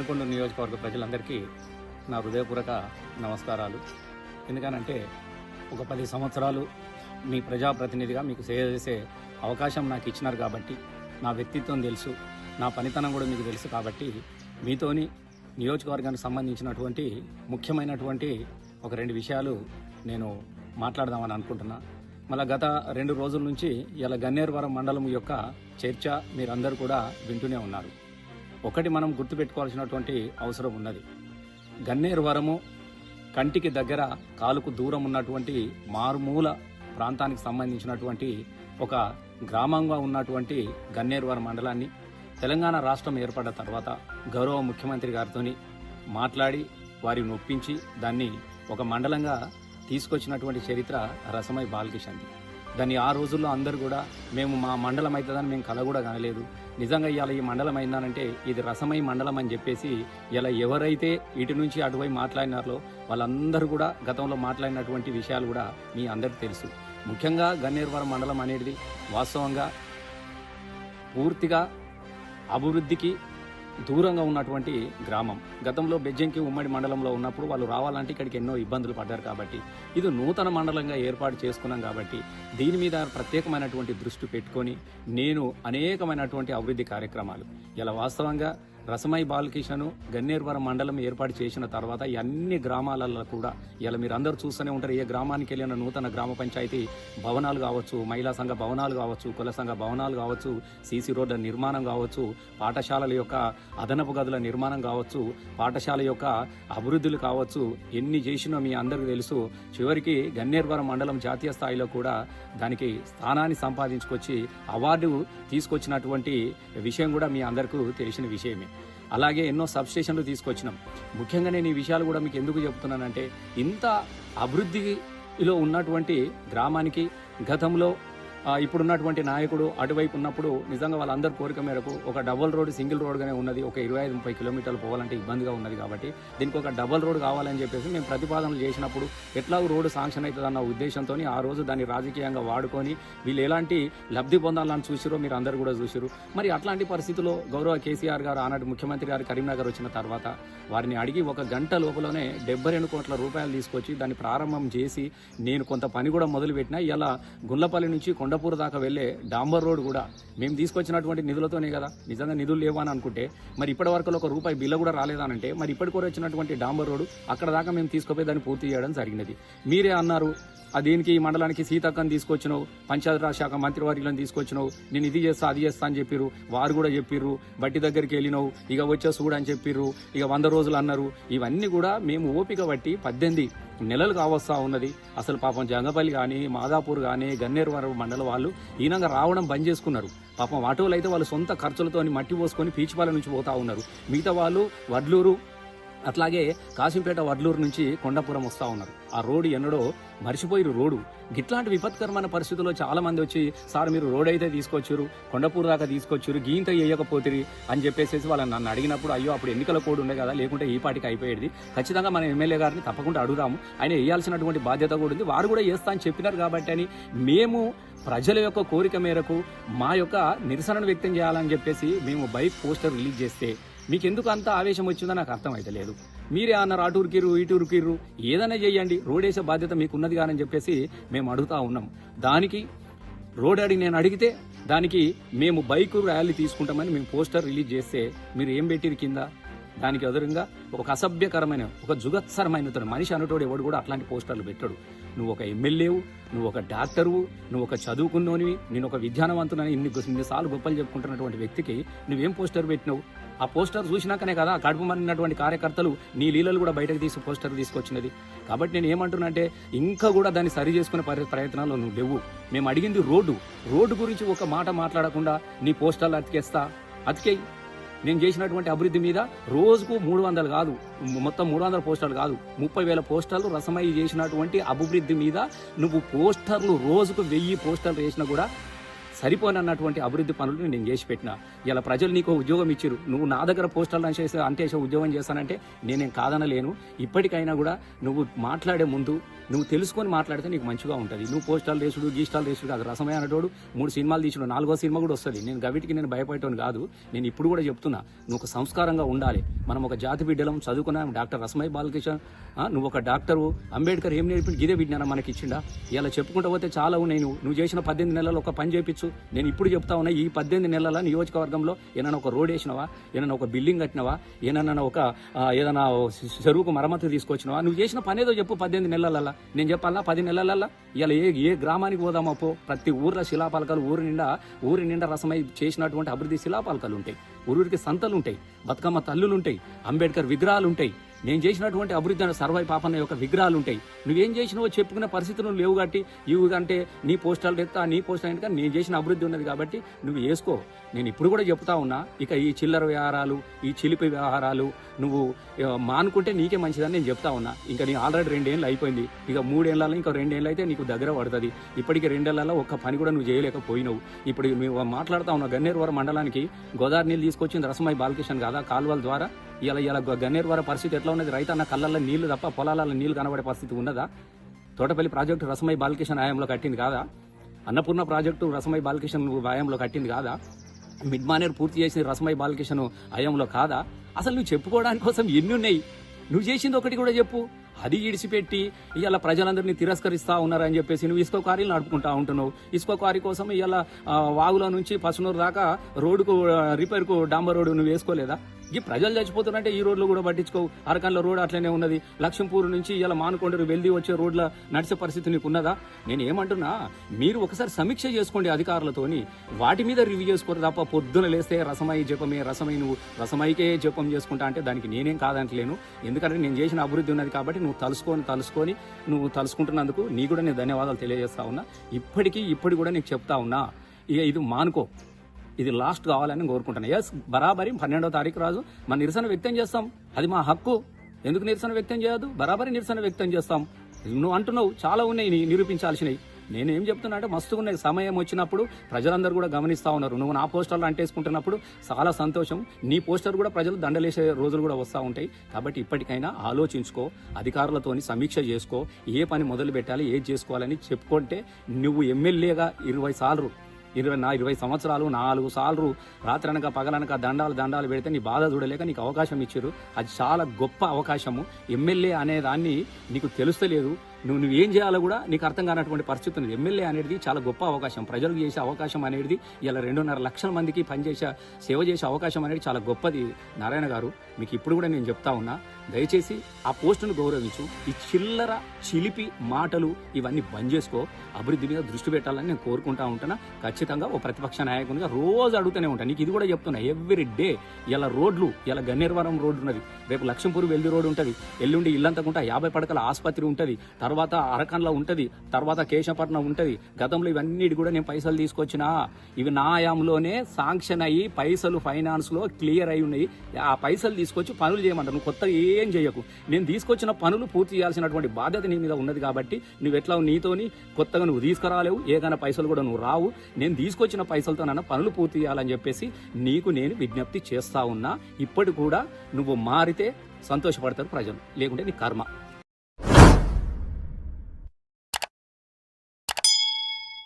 మానుకొండ నియోజకవర్గ ప్రజలందరికీ నా హృదయపూర్వక నమస్కారాలు. ఎందుకనంటే ఒక పది సంవత్సరాలు మీ ప్రజాప్రతినిధిగా మీకు సేవ చేసే అవకాశం నాకు ఇచ్చినారు కాబట్టి నా వ్యక్తిత్వం తెలుసు నా పనితనం కూడా మీకు తెలుసు కాబట్టి మీతోని నియోజకవర్గానికి సంబంధించినటువంటి ముఖ్యమైనటువంటి ఒక రెండు విషయాలు నేను మాట్లాడదామని అనుకుంటున్నా. మళ్ళీ గత రెండు రోజుల నుంచి ఇలా గన్నేరువరం మండలం యొక్క చర్చ మీరందరూ కూడా వింటూనే ఉన్నారు. ఒకటి మనం గుర్తుపెట్టుకోవాల్సినటువంటి అవసరం ఉన్నది. గన్నేరువరము కంటికి దగ్గర కాలుకు దూరం ఉన్నటువంటి మారుమూల ప్రాంతానికి సంబంధించినటువంటి ఒక గ్రామంగా ఉన్నటువంటి గన్నేరువరం మండలాన్ని తెలంగాణ రాష్ట్రం ఏర్పడ్డ తర్వాత గౌరవ ముఖ్యమంత్రి గారితో మాట్లాడి వారిని ఒప్పించి దాన్ని ఒక మండలంగా తీసుకొచ్చినటువంటి చరిత్ర రసమై బాలకిషన్ది దాన్ని ఆ రోజుల్లో అందరూ కూడా మేము మా మండలం అవుతుందని మేము కల కూడా కనలేదు. నిజంగా ఇవాళ ఈ మండలం అయిందనంటే ఇది రసమై మండలం అని చెప్పేసి ఇలా ఎవరైతే ఇటు నుంచి అటువైపు మాట్లాడినారో వాళ్ళందరూ కూడా గతంలో మాట్లాడినటువంటి విషయాలు కూడా మీ అందరికీ తెలుసు. ముఖ్యంగా గన్నేరువరం మండలం అనేది వాస్తవంగా పూర్తిగా అభివృద్ధికి దూరంగా ఉన్నటువంటి గ్రామం. గతంలో బెజ్జంకి ఉమ్మడి మండలంలో ఉన్నప్పుడు వాళ్ళు రావాలంటే ఇక్కడికి ఎన్నో ఇబ్బందులు పడ్డారు కాబట్టి ఇది నూతన మండలంగా ఏర్పాటు చేసుకున్నాం కాబట్టి దీని మీద ప్రత్యేకమైనటువంటి దృష్టి పెట్టుకొని నేను అనేకమైనటువంటి అభివృద్ధి కార్యక్రమాలు ఇలా వాస్తవంగా రసమై బాలకిషన్ గన్నేరువరం మండలం ఏర్పాటు చేసిన తర్వాత అన్ని గ్రామాలలో కూడా ఇలా మీరు అందరూ చూస్తూనే ఉంటారు. ఏ గ్రామానికి వెళ్ళిన నూతన గ్రామ పంచాయతీ భవనాలు కావచ్చు మహిళా సంఘ భవనాలు కావచ్చు కుల సంఘ భవనాలు కావచ్చు సీసీ రోడ్ల నిర్మాణం కావచ్చు పాఠశాలల యొక్క అదనపు గదుల నిర్మాణం కావచ్చు పాఠశాల యొక్క అభివృద్ధులు కావచ్చు ఎన్ని చేసినో మీ అందరికీ తెలుసు చివరికి గన్నేరువరం మండలం జాతీయ స్థాయిలో కూడా దానికి స్థానాన్ని సంపాదించుకొచ్చి అవార్డు తీసుకొచ్చినటువంటి విషయం కూడా మీ అందరికీ తెలిసిన విషయమే. అలాగే ఎన్నో సబ్స్టేషన్లు తీసుకొచ్చినాం. ముఖ్యంగా నేను ఈ విషయాలు కూడా మీకు ఎందుకు చెప్తున్నానంటే ఇంత అభివృద్ధిలో ఉన్నటువంటి గ్రామానికి గతంలో ఇప్పుడున్నటువంటి నాయకుడు అటువైపు ఉన్నప్పుడు నిజంగా వాళ్ళందరి కోరిక మేరకు ఒక డబుల్ రోడ్ సింగిల్ రోడ్గానే ఉన్నది. ఒక ఇరవై ఐదు ముప్పై కిలోమీటర్లు పోవాలంటే ఇబ్బందిగా ఉన్నది కాబట్టి దీనికి ఒక డబుల్ రోడ్ కావాలని చెప్పేసి మేము ప్రతిపాదనలు చేసినప్పుడు ఎట్లా రోడ్డు శాంక్షన్ అవుతుందన్న ఉద్దేశంతో ఆ రోజు దాన్ని రాజకీయంగా వాడుకొని వీళ్ళు ఎలాంటి లబ్ధి పొందాలని చూసిరో మీరు అందరు కూడా చూసిరు. మరి అట్లాంటి పరిస్థితుల్లో గౌరవ కేసీఆర్ గారు ఆనాటి ముఖ్యమంత్రి గారు కరీంనగర్ వచ్చిన తర్వాత వారిని అడిగి ఒక గంట లోపలనే డెబ్బై రెండు కోట్ల రూపాయలు తీసుకొచ్చి దాన్ని ప్రారంభం చేసి నేను కొంత పని కూడా మొదలుపెట్టినా ఇలా గుండ్లపల్లి నుంచి కొండ కొండపూర్ దాకా వెళ్ళే డాంబర్ రోడ్ కూడా మేము తీసుకొచ్చినటువంటి నిధులతోనే కదా. నిజంగా నిధులు లేవా అని అనుకుంటే మరి ఇప్పటి వరకు ఒక రూపాయి బిల్లు కూడా రాలేదనంటే మరి ఇప్పటి కూడా వచ్చినటువంటి డాంబర్ రోడ్ అక్కడ దాకా మేము తీసుకుపోయి దాన్ని పూర్తి చేయడం జరిగినది. మీరే అన్నారు దీనికి ఈ మండలానికి సీతక్కని తీసుకొచ్చినావు పంచాయతీరాజ్ శాఖ మంత్రివర్యులను తీసుకొచ్చినావు నేను ఇది చేస్తా అది చేస్తా అని చెప్పిర్రు వారు కూడా చెప్పిర్రు బట్టి దగ్గరికి వెళ్ళినావు ఇక వచ్చే చూడు అని చెప్పిర్రు ఇక వంద రోజులు అన్నారు. ఇవన్నీ కూడా మేము ఓపిక బట్టి పద్దెనిమిది నెలలు కావస్తా ఉన్నది. అసలు పాపం జంగపల్లి కానీ మాదాపూర్ కానీ గన్నేరువర మండల వాళ్ళు ఈనంగా రావడం బంద్ చేసుకున్నారు. పాపం ఆటోలు అయితే వాళ్ళు సొంత ఖర్చులతో మట్టి పోసుకొని పీచిపాల నుంచి పోతా ఉన్నారు. మిగతా వాళ్ళు వడ్లూరు అట్లాగే కాశీంపేట వడ్లూరు నుంచి కొండపురం వస్తా ఉన్నారు. ఆ రోడ్డు ఎన్నడో మర్చిపోయిరు రోడ్డు. గిట్లాంటి విపత్కరమైన పరిస్థితుల్లో చాలా మంది వచ్చి సార్ మీరు రోడ్ అయితే తీసుకొచ్చారు కొండపూర్ దాకా తీసుకొచ్చారు గీంత వేయకపోతుంది అని చెప్పేసి వాళ్ళని నన్ను అడిగినప్పుడు అయ్యో అప్పుడు ఎన్నికల కోడ్ ఉండే కదా లేకుంటే ఈ పాటికి అయిపోయేది. ఖచ్చితంగా మన ఎమ్మెల్యే గారిని తప్పకుండా అడుగుదాము. ఆయన వేయాల్సినటువంటి బాధ్యత కూడా ఉంది. వారు కూడా వేస్తా అని చెప్పినారు కాబట్టి అని మేము ప్రజల యొక్క కోరిక మేరకు మా యొక్క నిరసనను వ్యక్తం చేయాలని చెప్పేసి మేము బైక్ పోస్టర్ రిలీజ్ చేస్తే మీకు ఎందుకు అంత ఆవేశం వచ్చిందో నాకు అర్థం అయితే లేదు. మీరే అన్నారు అటు ఉరికిర్రు ఇటు ఉరికిర్రు ఏదైనా చేయండి. రోడ్ వేసే బాధ్యత మీకు ఉన్నది కానని చెప్పేసి మేము అడుగుతా ఉన్నాం. దానికి రోడ్ అడిగి నేను అడిగితే దానికి మేము బైక్ ర్యాలీ తీసుకుంటామని మేము పోస్టర్ రిలీజ్ చేస్తే మీరు ఏం పెట్టిరు కింద? దానికి ఎదురుగా ఒక అసభ్యకరమైన ఒక జుగత్సరమైన మనిషి అనుటోడు ఎవడు కూడా అట్లాంటి పోస్టర్లు పెట్టాడు. నువ్వు ఒక ఎమ్మెల్యేవు నువ్వు ఒక డాక్టరువు నువ్వు ఒక చదువుకున్నోనివి నేను ఒక విద్యానవంతునని ఇన్ని ఇన్నిసార్లు గొప్పలు చెప్పుకుంటున్నటువంటి వ్యక్తికి నువ్వేం పోస్టర్ పెట్టినావు? ఆ పోస్టర్ చూసినాకనే కదా కడుపు మరినటువంటి కార్యకర్తలు నీ లీలలు కూడా బయటకు తీసి పోస్టర్ తీసుకొచ్చినది. కాబట్టి నేను ఏమంటున్నా అంటే ఇంకా కూడా దాన్ని సరి చేసుకునే ప్రయత్నాలు నువ్వు లేవు. మేము అడిగింది రోడ్డు. రోడ్డు గురించి ఒక మాట మాట్లాడకుండా నీ పోస్టర్లు అతికేస్తా? అతికేయి. నేను చేసినటువంటి అభివృద్ధి మీద రోజుకు మూడు వందలు కాదు మొత్తం మూడు వందల పోస్టర్లు కాదు ముప్పై వేల పోస్టర్లు రసమయ్యి చేసినటువంటి అభివృద్ధి మీద నువ్వు పోస్టర్లు రోజుకు వెయ్యి పోస్టర్లు వేసినా కూడా సరిపోనన్నటువంటి అభివృద్ధి పనులు నేను చేసి పెట్టిన. ఇలా ప్రజలు నీకు ఉద్యోగం ఇచ్చారు నువ్వు నా దగ్గర పోస్టర్లు చేసి అంటే ఉద్యోగం చేస్తానంటే నేనేం కాదనలేను. ఇప్పటికైనా కూడా నువ్వు మాట్లాడే ముందు నువ్వు తెలుసుకొని మాట్లాడితే నీకు మంచిగా ఉంటుంది. నువ్వు పోస్టాలు వేసుడు గీస్టాలు వేసుడు కాదు. రసమే అనేటోడు మూడు సినిమాలు తీసుడు నాలుగో సినిమా కూడా వస్తుంది. నేను గవిటికి నేను భయపడటం కాదు. నేను ఇప్పుడు కూడా చెప్తున్నా నువ్వు ఒక సంస్కారంగా ఉండాలి. మనం ఒక జాతి బిడ్డలం చదువుకున్నాం. డాక్టర్ రసమయ్య బాలకృష్ణ నువ్వు ఒక డాక్టరు. అంబేద్కర్ ఏం నేర్పి గిదే విజ్ఞానం మనకి ఇచ్చిండా ఇలా చెప్పుకుంటూ పోతే చాలా ఉన్నాయి. నువ్వు నువ్వు చేసిన పద్దెనిమిది నెలలు ఒక పని చేయించు నేను ఇప్పుడు చెప్తా ఉన్నా ఈ పద్దెనిమిది నెలల నియోజకవర్గంలో ఏమైనా ఒక రోడ్ వేసినవా? ఏమైనా ఒక బిల్డింగ్ కట్టినవా? ఏమైనా ఒక ఏదైనా చెరువుకు మరమ్మతు తీసుకొచ్చినవా? నువ్వు చేసిన పని ఏదో చెప్పు పద్దెనిమిది నెలలల్లా. నేను చెప్పాలా పది నెలలల్లా? ఇలా ఏ ఏ గ్రామానికి పోదామా పో? ప్రతి ఊర్లో శిలాపాలకాలు ఊరి నిండా ఊరి నిండా రసమై చేసినటువంటి అభివృద్ధి శిలాపాలకాలు ఉంటాయి. ఊరికి సంతలు ఉంటాయి. బతుకమ్మ తల్లులు ఉంటాయి. అంబేద్కర్ విగ్రహాలు ఉంటాయి. నేను చేసినటువంటి అభివృద్ధి అనే సర్వై పాపన్న యొక్క విగ్రహాలు ఉంటాయి. నువ్వేం చేసినావో చెప్పుకునే పరిస్థితులు లేవు కాబట్టి ఇవి అంటే నీ పోస్టాలు ఎత్తా నీ పోస్టల్ కానీ నేను చేసిన అభివృద్ధి ఉన్నది కాబట్టి నువ్వు వేసుకో. నేను ఇప్పుడు కూడా చెప్తా ఉన్నా ఇక ఈ చిల్లర వ్యవహారాలు ఈ చిలిపి వ్యవహారాలు నువ్వు మానుకుంటే నీకే మంచిదని నేను చెప్తా ఉన్నా. ఇంకా నీ ఆల్రెడీ రెండేళ్ళు అయిపోయింది. ఇక మూడేళ్ళలో ఇంకా రెండేళ్ళు అయితే నీకు దగ్గర పడుతుంది. ఇప్పటికి రెండేళ్ళలో ఒక్క పని కూడా నువ్వు చేయలేకపోయినావు. ఇప్పుడు నువ్వు మాట్లాడుతా ఉన్నావు గన్నేరువరం మండలానికి గోదావరి నీళ్ళు తీసుకొచ్చింది రసమై బాలకృష్ణ కాదా కాలువల ద్వారా? ఇలా ఇలా గన్నేరువరం పరిస్థితి ఎట్లా ఉన్నది? రైతన్న కళ్ళల్లో నీళ్ళు తప్ప పొలాలలో నీళ్ళు కనబడే పరిస్థితి ఉన్నదా? తోటపల్లి ప్రాజెక్టు రసమై బాలకృష్ణ హయాంలో కట్టింది కాదా? అన్నపూర్ణ ప్రాజెక్టు రసమై బాలకృష్ణ హయాంలో కట్టింది కాదా? మిడ్ మానేర్ పూర్తి చేసిన రసమై బాలకృష్ణ హయాంలో కాదా? అసలు నువ్వు చెప్పుకోవడానికి కోసం ఎన్ని ఉన్నాయి? నువ్వు చేసింది ఒకటి కూడా చెప్పు. అది ఇడిచిపెట్టి ఇలా ప్రజలందరినీ తిరస్కరిస్తా ఉన్నారని చెప్పేసి నువ్వు ఇసుక క్వారీలు నడుపుకుంటా ఉంటున్నావు. ఇసుక క్వారీ కోసం ఇలా వాగుల నుంచి పసునూరు దాకా రోడ్డుకు రిపేర్కు డాంబర్ రోడ్డు నువ్వు వేసుకోలేదా? ఈ ప్రజలు చచ్చిపోతున్నారంటే ఈ రోడ్లు కూడా పట్టించుకోవు. అరకంలో రోడ్ అట్లనే ఉన్నది. లక్ష్మీపూర్ నుంచి ఇలా మానుకొండరు వెళ్ళి వచ్చే రోడ్ల నడిచే పరిస్థితి నీకు ఉన్నదా? నేను ఏమంటున్నా మీరు ఒకసారి సమీక్ష చేసుకోండి అధికారులతోని. వాటి మీద రివ్యూ చేసుకోరు తప్ప పొద్దున లేస్తే రసమై జపమే రసమై నువ్వు రసమైకే జపం చేసుకుంటా అంటే దానికి నేనేం కాదంటలేను. ఎందుకంటే నేను చేసిన అభివృద్ధి ఉన్నది కాబట్టి నువ్వు తలుసుకొని తలుసుకొని నువ్వు తలుసుకుంటున్నందుకు నీ కూడా నేను ధన్యవాదాలు తెలియజేస్తా ఉన్నా. ఇప్పటికీ ఇప్పుడు కూడా నీకు చెప్తా ఉన్నా. ఇక ఇది మానుకో. ఇది లాస్ట్ కావాలని కోరుకుంటున్నాను ఎస్ బరాబరి పన్నెండో తారీఖు రాజు మన నిరసన వ్యక్తం చేస్తాం. అది మా హక్కు. ఎందుకు నిరసన వ్యక్తం చేయదు బరాబరి నిరసన వ్యక్తం చేస్తాం. నువ్వు అంటున్నావు చాలా ఉన్నాయి నీ నిరూపించాల్సినవి. నేనేం చెప్తున్నా అంటే మస్తుగా ఉన్నాయి. సమయం వచ్చినప్పుడు ప్రజలందరూ కూడా గమనిస్తా ఉన్నారు. నువ్వు నా పోస్టర్లు అంటేసుకుంటున్నప్పుడు చాలా సంతోషం. నీ పోస్టర్ కూడా ప్రజలు దండలేసే రోజులు కూడా వస్తూ ఉంటాయి. కాబట్టి ఇప్పటికైనా ఆలోచించుకో అధికారులతోని సమీక్ష చేసుకో ఏ పని మొదలు పెట్టాలి ఏది చేసుకోవాలని చెప్పుకుంటే నువ్వు ఎమ్మెల్యేగా ఇరవై సార్లు ఇరవై నా ఇరవై సంవత్సరాలు నాలుగు సార్లు రాత్రనక పగలనక దండాలు దండాలు పెడితే నీ బాధ చూడలేక నీకు అవకాశం ఇచ్చారు. అది చాలా గొప్ప అవకాశము. ఎమ్మెల్యే అనే దాన్ని నీకు తెలుస్తలేదు. నువ్వు నువ్వు ఏం చేయాలో కూడా నీకు అర్థం కానటువంటి పరిస్థితి ఉంది ఎమ్మెల్యే అనేది చాలా గొప్ప అవకాశం. ప్రజలకు చేసే అవకాశం అనేది ఇలా రెండున్నర లక్షల మందికి పనిచేసే సేవ చేసే అవకాశం అనేది చాలా గొప్పది. నారాయణ గారు మీకు ఇప్పుడు కూడా నేను చెప్తా ఉన్నా దయచేసి ఆ పోస్టును గౌరవించు. ఈ చిల్లర చిలిపి మాటలు ఇవన్నీ బంద్ చేసుకో. అభివృద్ధి మీద దృష్టి పెట్టాలని నేను కోరుకుంటా ఉంటున్నా. ఖచ్చితంగా ఓ ప్రతిపక్ష నాయకునిగా రోజు అడుగుతూనే ఉంటాను నీకు ఇది కూడా చెప్తున్నా ఎవ్రీ డే ఇలా రోడ్లు ఇలా గన్నేరవరం రోడ్డు ఉన్నది రేపు లక్ష్మీపూర్ వెల్ది రోడ్డు ఉంటుంది. ఎల్లుండి ఇల్లంతకుంటా యాభై పడకల ఆసుపత్రి ఉంటుంది. తర్వాత అరకన్లో ఉంటుంది తర్వాత కేశపట్నం ఉంటుంది. గతంలో ఇవన్నిటి కూడా నేను పైసలు తీసుకొచ్చినా. ఇవి నా ఆయాంలోనే శాంక్షన్ అయ్యి పైసలు ఫైనాన్స్లో క్లియర్ అయి ఉన్నాయి. ఆ పైసలు తీసుకొచ్చి పనులు చేయమంటారు. నువ్వు కొత్తగా ఏం చేయకు. నేను తీసుకొచ్చిన పనులు పూర్తి చేయాల్సినటువంటి బాధ్యత నీ మీద ఉన్నది కాబట్టి నువ్వు ఎట్లా నీతోని కొత్తగా నువ్వు తీసుకురాలేవు. ఏదైనా పైసలు కూడా నువ్వు రావు. నేను తీసుకొచ్చిన పైసలతో నన్ను పనులు పూర్తి చేయాలని చెప్పేసి నీకు నేను విజ్ఞప్తి చేస్తా ఉన్నా. ఇప్పటి కూడా నువ్వు మారితే సంతోషపడతారు ప్రజలు. లేకుంటే నీ కర్మ.